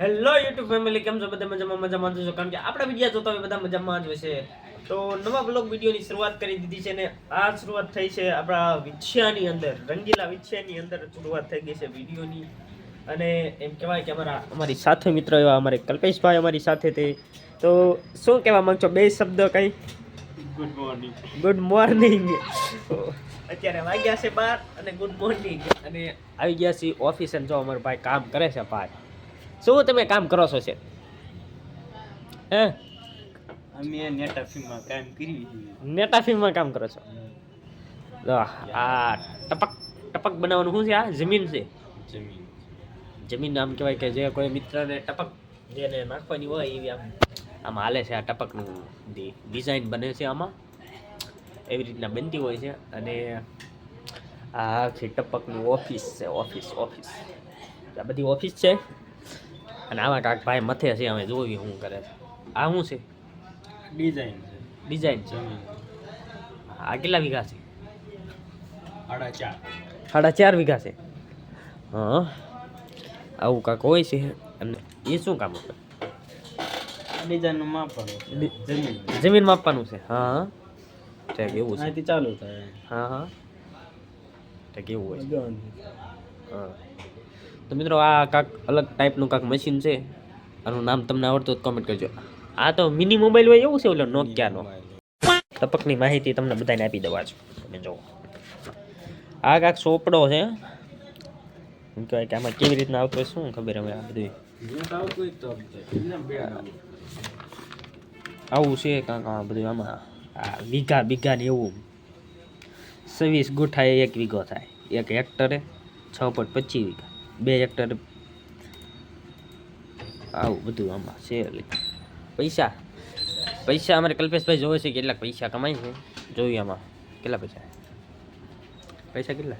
Hello YouTube family કેમ છો? બધા મજામાં મજામાં છો? કારણ કે આપણા વિડીયા જોતા હોય બધા મજામાં જ હશે તો નવા બ્લોગ વિડીયોની શરૂઆત કરી દીધી છે ને આ શરૂઆત થઈ છે આપણા વિછ્યાની અંદર રંગીલા વિછ્યાની અંદર શરૂઆત થઈ ગઈ છે વિડીયોની. અને એમ કહેવાય કે અમારા અમારી સાથે મિત્ર એવા અમારે કલ્પેશભાઈ અમારી સાથે તે. તો શું કહેવા માંગશો? બે શબ્દ કંઈ? ગુડ મોર્નિંગ ગુડ મોર્નિંગ અત્યારે વાગ્યા છે બાર અને ગુડ મોર્નિંગ અને આવી ગયા છે ઓફિસ અને જો અમારો ભાઈ કામ કરે છે ભાઈ. શું તમે કામ કરો છો છે? હે? અમે નેટા કામ કરી નેટા ફિલ્મમાં કામ કરો છો? આ ટપક ટપક બનાવવાનું શું છે? આ જમીન છે? જમીન. જમીન આમ કહેવાય કે જે કોઈ મિત્રને ટપક જેને નાખવાની હોય એવી આમ આમ હાલે છે આ ટપકનું ડિઝાઇન બને છે આમાં. એવી રીતના બનતી હોય છે અને આ આખી ટપકની ઓફિસ છે ઓફિસ ઓફિસ. આ બધી ઓફિસ છે? અને આમાં કાંક ભાઈ મથે છે અમે જોવી શું કરે છે. આ શું છે? ડિઝાઇન છે. ડિઝાઇન છે. આ કેટલા વીઘા છે? સાડા ચાર. સાડા ચાર વીઘા છે? હા. આવું કાંક હોય છે. અને એ શું કામ આપે? ડિઝાઇનનું માપવાનું જમીન. જમીન માપવાનું છે. હા ઠીક એવું છે. અહીંથી ચાલુ થાય. હા હા. કેવું એવું હોય હા. તો મિત્રો આ કાંક અલગ ટાઈપનું કાંક મશીન છે. આનું નામ તમને આવડતું તો કમેન્ટ કરજો. આ તો મિની મોબાઈલ હોય એવું છે ઓલો નોકિયાનો ટપકની માહિતી તમને બધાને આપી દેવા છું તમે જુઓ. આ કાંક સોપડો છે. એમ કહેવાય કે આમાં કેવી રીતના આવતો હોય શું ખબર હવે આ બધું. આવું. છે કાંક આ બધું આમાં. આ વીઘા બીઘા ને એવું. છવ્વીસ ગુઠાએ એક વીઘો થાય. એક હેક્ટરે છ પોઈન્ટ પચીસ વીઘા. બે હેક્ટર આવું બધું આમાં છે પૈસા. પૈસા અમારે કલ્પેશભાઈ જોવે છે કેટલાક પૈસા કમાય છે. જોઈએ આમાં. કેટલા પૈસા? પૈસા કેટલા.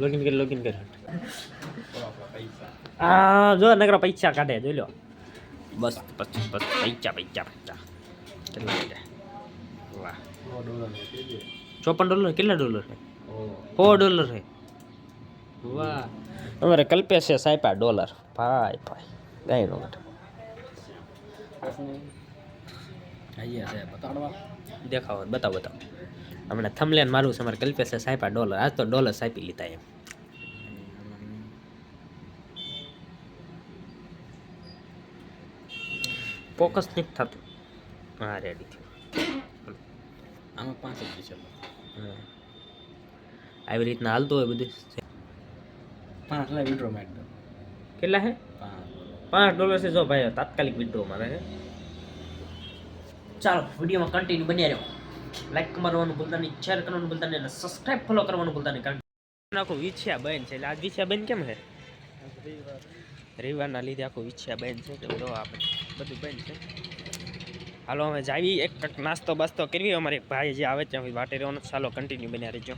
લોગિન કર લોગિન કર. આ, જો નકરા પૈસા કાઢે, જોઈ લો. બસ બસ બસ, પૈસા પૈસા. કેટલા વાહ. કીધું. ચોપન ડોલર કેટલા ડોલર છે? સો. ડોલર છે. વાહ. અમારે કલ્પેશ છે સાઈપા ડોલર ભાઈ ભાઈ કાંઈ નો માટે દેખાવો બતાવો બતાવો. હમણાં થમલેન મારું છે અમારે કલ્પેશ છે સાઈપા ડોલર આજ તો ડોલર સાપી લીધા એમ. ફોકસ નથી થતું. હા રેડી થયું આમાં પાંચ જ છે આવી રીતના હાલતું હોય બધું? પાંચ લાખ વિડ્રો મારી કેટલા હે? પાંચ. ડોલર છે જો ભાઈ તાત્કાલિક વિડ્રો મારે હે. ચાલો વિડીયોમાં કન્ટિન્યુ બન્યા રહ્યો લાઈક કરવાનું ભૂલતા નહીં શેર કરવાનું ભૂલતા નહીં અને સબસ્ક્રાઇબ ફોલો કરવાનું ભૂલતા નહીં કારણ કે આખું વિછ્યા બેન છે એટલે આજ વિછ્યા બેન કેમ હે? રવિવારના લીધે આખું વિછ્યા બેન છે તો જો આપણે બધું બેન છે. હાલો અમે જાવી એક નાસ્તો બાસ્તો કરવી. અમારે ભાઈ જે આવે ત્યાં સુધી વાટે રહેવાનો. ચાલો કન્ટિન્યુ બન્યા રહેજો.